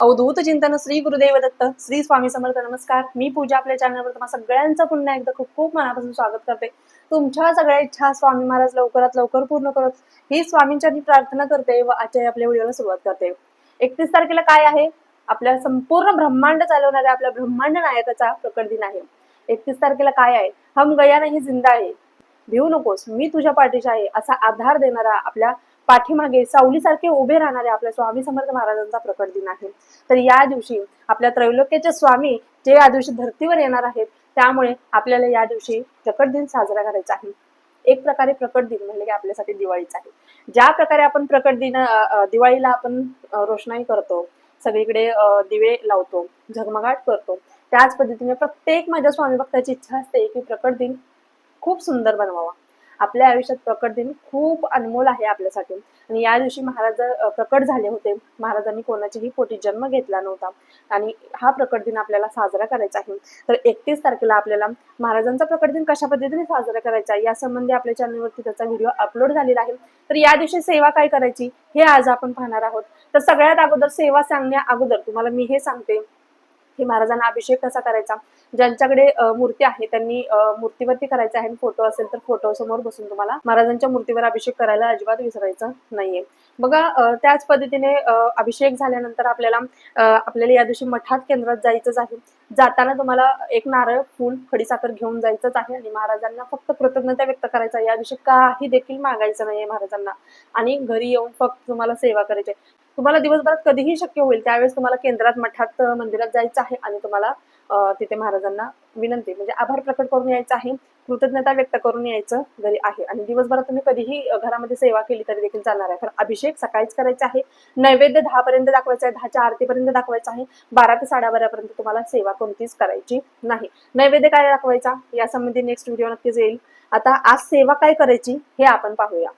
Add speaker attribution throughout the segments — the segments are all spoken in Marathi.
Speaker 1: अवधूत चिंतन श्री गुरुदेव दत्त श्री स्वामी समर्थ नमस्कार. मी पूजा आपल्या चॅनलवर तुम्हाला सगळ्यांचं पुन्हा एकदा खूप खूप मनापासून स्वागत करते. तुमच्या सगळ्या इच्छा स्वामी महाराज लवकरात लवकर पूर्ण करत ही स्वामींच्या मी प्रार्थना करते व आजच्या आपल्या व्हिडिओला सुरुवात करते. एकतीस तारखेला काय आहे? आपल्या संपूर्ण ब्रह्मांड चालवणाऱ्या आपल्या ब्रह्मांड नायकाचा प्रकट दिन आहे. एकतीस तारखेला काय आहे? हम गया नाही जिंदा आहे भिवू नकोस मी तुझ्या पाठीशी आहे असा आधार देणारा आपल्या पाठीमागे सावलीसारखे उभे राहणारे आपल्या स्वामी समर्थ महाराजांचा प्रकट दिन आहे. तर या दिवशी आपल्या त्रैलोक्याचे स्वामी जे या दिवशी धर्तीवर येणार आहेत त्यामुळे आपल्याला या दिवशी प्रकट दिन साजरा करायचा आहे. एक प्रकारे प्रकट दिन म्हणजे की आपल्यासाठी दिवाळीच आहे. ज्या प्रकारे आपण प्रकट दिन दिवाळीला आपण रोषणाई करतो सगळीकडे दिवे लावतो झगमगाट करतो त्याच पद्धतीने प्रत्येक माझ्या स्वामी भक्ताची इच्छा असते की प्रकट दिन खूप सुंदर बनवावा. आपल्या आयुष्यात प्रकट दिन खूप अनमोल आहे आपल्यासाठी. आणि या दिवशी महाराज प्रकट झाले होते महाराजांनी कोणाच्याही पोटी जन्म घेतला नव्हता. आणि हा प्रकट दिन आपल्याला साजरा करायचा आहे. तर एकतीस तारखेला आपल्याला महाराजांचा प्रकट दिन कशा पद्धतीने साजरा करायचा या यासंबंधी आपल्या चॅनलवरती त्याचा व्हिडिओ अपलोड झालेला आहे. तर या दिवशी सेवा काय करायची हे आज आपण पाहणार आहोत. तर सगळ्यात अगोदर सेवा सांगण्या अगोदर तुम्हाला मी हे सांगते. की महाराजांना अभिषेक कसा करायचा? ज्यांच्याकडे मूर्ती आहे त्यांनी मूर्तीवरती करायचा आहे फोटो असेल तर फोटो समोर बसून तुम्हाला महाराजांच्या मूर्तीवर अभिषेक करायला अजिबात विसरायचं नाहीये. बघा त्याच पद्धतीने अभिषेक झाल्यानंतर आपल्याला आपल्याला या दिवशी मठात केंद्रात जायचंच आहे. जाताना तुम्हाला एक नारळ फूल खडीसाखर घेऊन जायचंच आहे आणि महाराजांना फक्त कृतज्ञता व्यक्त करायचा या दिवशी काही देखील मागायचं नाहीये महाराजांना. आणि घरी येऊन फक्त तुम्हाला सेवा करायची आहे. तुम्हाला दिवसभरात कधीही शक्य होईल त्यावेळेस तुम्हाला केंद्रात मठात मंदिरात जायचं आहे आणि तुम्हाला तिथे महाराजांना विनंती म्हणजे आभार प्रकट करून यायचं आहे कृतज्ञता व्यक्त करून यायचं घरी आहे आणि दिवसभरात तुम्ही कधीही घरामध्ये सेवा केली तरी देखील चालणार आहे. कारण अभिषेक सकाळीच करायचा आहे नैवेद्य दहा पर्यंत दाखवायचा आहे दहाच्या आरतीपर्यंत दाखवायचा आहे बारा ते साडेबारापर्यंत तुम्हाला सेवा कोणतीच करायची नाही. नैवेद्य काय दाखवायचा? यासंबंधी नेक्स्ट व्हिडिओ नक्कीच येईल. आता आज सेवा काय करायची हे आपण पाहूया.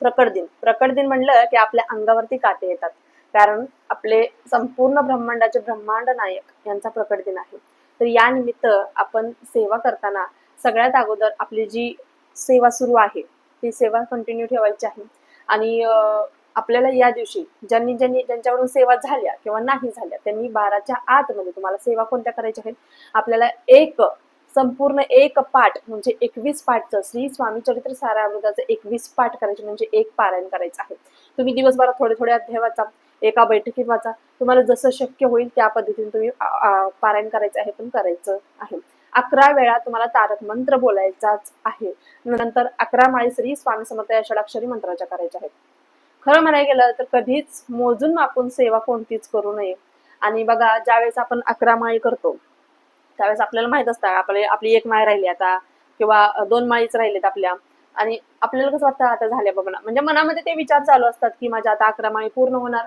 Speaker 1: प्रकट दिन. प्रकट दिन म्हणलं की आपल्या अंगावरती काटे येतात. कारण आपले संपूर्ण ब्रह्मांडाचे ब्रह्मांड नायक यांचा प्रकट दिन आहे. तर या निमित्त आपण सेवा करताना सगळ्यात अगोदर आपली जी सेवा सुरू आहे ती सेवा कंटिन्यू ठेवायची आहे. आणि आपल्याला या दिवशी ज्यांनी ज्यांनी ज्यांच्याकडून सेवा झाल्या किंवा नाही झाल्या त्यांनी बाराच्या आतमध्ये तुम्हाला सेवा कोणत्या करायच्या आहेत? आपल्याला एक संपूर्ण एक पाठ म्हणजे एकवीस पाठचं श्री स्वामी चरित्र सारामृताचं एकवीस पाठ करायचे म्हणजे एक पारायण करायचं आहे. तुम्ही दिवसभरात थोडे थोडे अध्याय वाचा एका बैठकीत वाचा. तुम्हाला जसं शक्य होईल त्या पद्धतीने तुम्ही पारायण करायचं आहे पण करायचं आहे. अकरा वेळा तुम्हाला तारक मंत्र बोलायचाच आहे. नंतर अकरा माळी श्री स्वामी समर्थ या षडाक्षरी मंत्राच्या करायच्या आहेत. खरं म्हणायला गेलं तर कधीच मोजून मापून सेवा कोणतीच करू नये. आणि बघा ज्यावेळेस आपण अकरा माळी करतो त्यावेळेस आपल्याला माहीत असतं आपले आपली एक माळ राहिली आता किंवा दोन माळीच राहिलेत आपल्या. आणि आपल्याला कसं वाटतं आता झाल्या बाबा म्हणजे मनामध्ये ते विचार चालू असतात की माझ्या आता अकरा माळी पूर्ण होणार.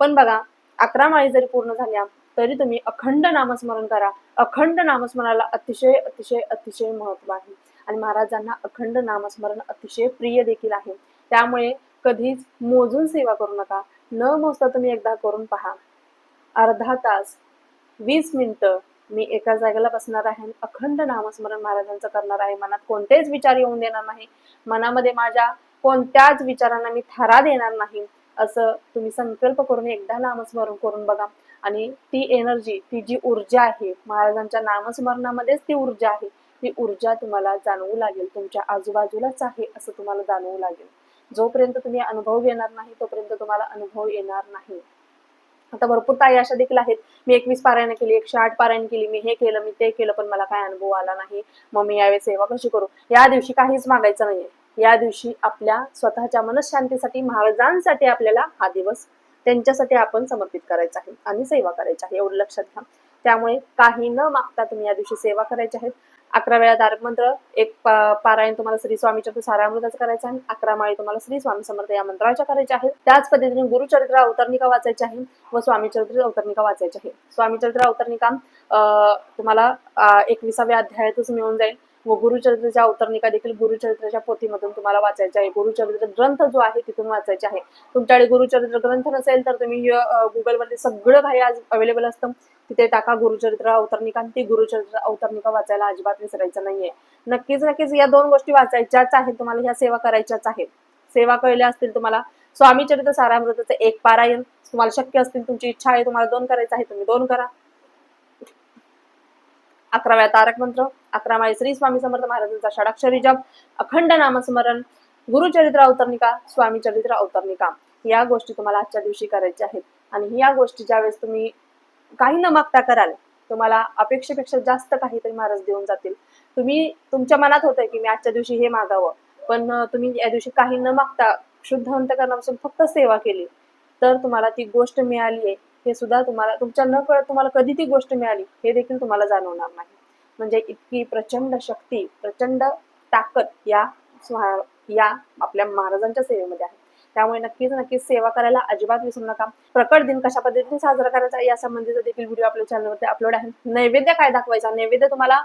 Speaker 1: पण बघा अकरा माळी जरी पूर्ण झाल्या तरी तुम्ही अखंड नामस्मरण करा. अखंड नामस्मरणाला अतिशय अतिशय अतिशय महत्त्व आहे. आणि महाराजांना अखंड नामस्मरण अतिशय प्रिय देखील आहे. त्यामुळे कधीच मोजून सेवा करू नका. न मोजता तुम्ही एकदा करून पहा. अर्धा तास वीस मिनिटं मी एका जागेला बसणार आहे आणि अखंड नामस्मरण महाराजांचं करणार आहे. मनात कोणतेच विचार येऊन देणार नाही. मनामध्ये माझ्या कोणत्याच विचारांना मी थारा देणार नाही. असं तुम्ही संकल्प करून एकदा नामस्मरण करून बघा. आणि ती एनर्जी ती जी ऊर्जा आहे महाराजांच्या नामस्मरणामध्येच ती ऊर्जा आहे. ती ऊर्जा तुम्हाला जाणवू लागेल. तुमच्या आजूबाजूलाच आहे असं तुम्हाला जाणवू लागेल. जोपर्यंत तुम्ही अनुभव घेणार नाही तोपर्यंत तुम्हाला अनुभव येणार नाही. आता भरपूर ताई अशा देखील आहेत. मी एकवीस पारायण केली एकशे आठ पारायण केली मी हे केलं मी ते केलं पण मला काय अनुभव आला नाही. मग मी यावेळी सेवा कशी करू? या दिवशी काहीच मागायचं नाहीये. या दिवशी आपल्या स्वतःच्या मनशांतीसाठी महाराजांसाठी आपल्याला हा दिवस त्यांच्यासाठी आपण समर्पित करायचा आहे आणि सेवा करायची आहे एवढं लक्षात घ्या. त्यामुळे काही न मागता तुम्ही या दिवशी सेवा करायची आहेत अकरा वेळा दारमंत्र मंत्र एक पारायण तुम्हाला श्री स्वामी सारामृताचं करायचं आहे. अकरा माळी तुम्हाला श्री स्वामी समर्थ या मंत्राच्या करायच्या आहेत. त्याच पद्धतीने गुरुचरित्र अवतरणिका वाचायची आहे व स्वामी चरित्र अवतरणिका वाचायची आहे. स्वामी चरित्र अवतरणिका अं, तुम्हाला एकविसाव्या अध्यायातच मिळून जाईल. व गुरुचरित्राच्या अवतरणिका देखील गुरुचरित्राच्या पोथीमधून तुम्हाला वाचायचा आहे गुरुचरित्र ग्रंथ जो आहे तिथून वाचायचे आहे. तुमच्याकडे गुरुचरित्र ग्रंथ नसेल तर तुम्ही गुगलवरती सगळं काही आज अवेलेबल असतं. तिथे टाका गुरुचरित्र अवतरणिका ती गुरुचरित्र अवतरणिका वाचायला अजिबात विसरायचं नाहीये. नक्कीच नक्कीच या दोन गोष्टी वाचायच्याच आहेत. तुम्हाला ह्या सेवा करायच्याच आहेत. सेवा कळल्या असतील तुम्हाला. स्वामी चरित्र सारामृताचं एक पारायण. तुम्हाला शक्य असतील तुमची इच्छा आहे तुम्हाला दोन करायचं आहे तुम्ही दोन करा. अकराव्या तारक मंत्र. अकरा माळी श्री स्वामी समर्थ महाराजांचा षडाक्षरी जप अखंड नामस्मरण गुरुचरित्र अवतरणिका स्वामी चरित्र अवतरणिका. या गोष्टी तुम्हाला आजच्या दिवशी करायच्या आहेत. आणि या गोष्टी ज्यावेळेस तुम्ही काही न मागता कराल तुम्हाला अपेक्षेपेक्षा जास्त काहीतरी महाराज देऊन जातील. तुम्ही तुमच्या मनात होतंय की मी आजच्या दिवशी हे मागावं. पण तुम्ही या दिवशी काही न मागता शुद्ध अंतकरणापासून फक्त सेवा केली. तर तुम्हाला ती गोष्ट मिळाली आहे. हे सुद्धा तुम्हाला तुमच्या न कळत तुम्हाला कधी ती गोष्ट मिळाली हे देखील तुम्हाला जाणवणार नाही. म्हणजे इतकी प्रचंड शक्ती प्रचंड ताकद या स्वा- या आपल्या महाराजांच्या सेवेमध्ये आहे. त्यामुळे नक्कीच नक्कीच सेवा करायला अजिबात विसरू नका. प्रकट दिन कशा पद्धतीने साजरा करायचा या संबंधीचा देखील व्हिडिओ आपल्या चॅनलवरती अपलोड आहे. नैवेद्य काय दाखवायचा? नैवेद्य तुम्हाला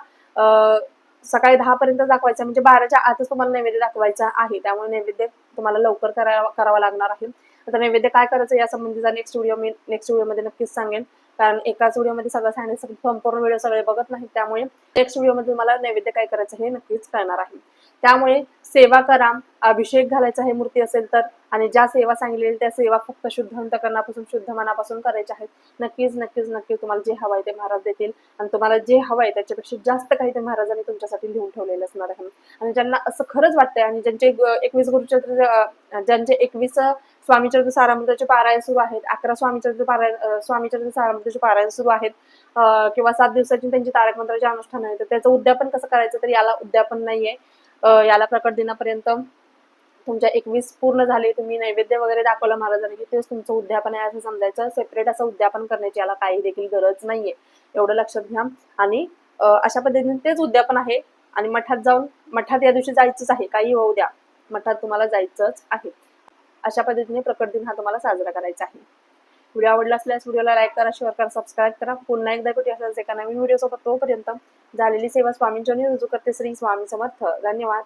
Speaker 1: सकाळी दहा पर्यंत दाखवायचा म्हणजे बाराच्या आतच तुम्हाला नैवेद्य दाखवायचा आहे. त्यामुळे नैवेद्य तुम्हाला लवकर करावा करावा लागणार आहे. आता नैवेद्य काय करायचं या संबंधीचा नेक्स्ट व्हिडिओ मी नेक्स्ट व्हिडिओमध्ये नक्कीच सांगेन. कारण एकाच व्हिडिओमध्ये सगळं सांगण्यासाठी संपूर्ण व्हिडिओ सगळे बघत नाही त्यामुळे नेक्स्ट व्हिडिओमध्ये मला नैवेद्य काय करायचं हे नक्कीच कळणार आहे. त्यामुळे सेवा करा अभिषेक घालायचा हे मूर्ती असेल तर आणि ज्या सेवा सांगितलेल्या त्या सेवा फक्त शुद्ध अंतकरणापासून शुद्ध मनापासून करायच्या आहेत. नक्कीच नक्कीच नक्कीच तुम्हाला जे हवंय ते महाराज देतील. आणि तुम्हाला जे हवंय त्याच्यापेक्षा जास्त काही ते महाराजांनी तुमच्यासाठी लिहून ठेवलेलं असणार आहे. आणि ज्यांना असं खरंच वाटतंय आणि ज्यांचे एकवीस गुरुचरित्र ज्यांचे एकवीस स्वामीचरित्र सारामृताचे पारायण सुरू आहेत. अकरा स्वामीचरित्र पारायण स्वामीचरित्र सारामृताचे पारायण सुरू आहेत. किंवा सात दिवसाची त्यांची तारक मंत्राचे अनुष्ठान आहे तर त्याचं उद्यापन कसं करायचं तर याला उद्यापन नाहीये. याला प्रकट दिनापर्यंत तुमच्या एकवीस पूर्ण झाले तुम्ही नैवेद्य वगैरे दाखवलं महाराजांनी की तेच तुमचं उद्यापन आहे असं समजायचं. सेपरेट असं उद्यापन करण्याची याला काही देखील गरज नाहीये. एवढं लक्षात घ्या. आणि अशा पद्धतीने तेच उद्यापन आहे. आणि मठात जाऊन मठात या दिवशी जायचंच आहे. काही होऊ द्या. मठात तुम्हाला जायचंच आहे. अशा पद्धतीने प्रकट दिन हा तुम्हाला साजरा करायचा आहे. व्हिडिओ आवडला असल्यास व्हिडिओला लाईक करा शेअर करा सबस्क्राईब करा. पुन्हा एकदा भेटू असाच एका नवीन व्हिडिओ सोबत. तोपर्यंत झालेली सेवा स्वामींच्या रुजू करते. श्री स्वामी समर्थ. धन्यवाद.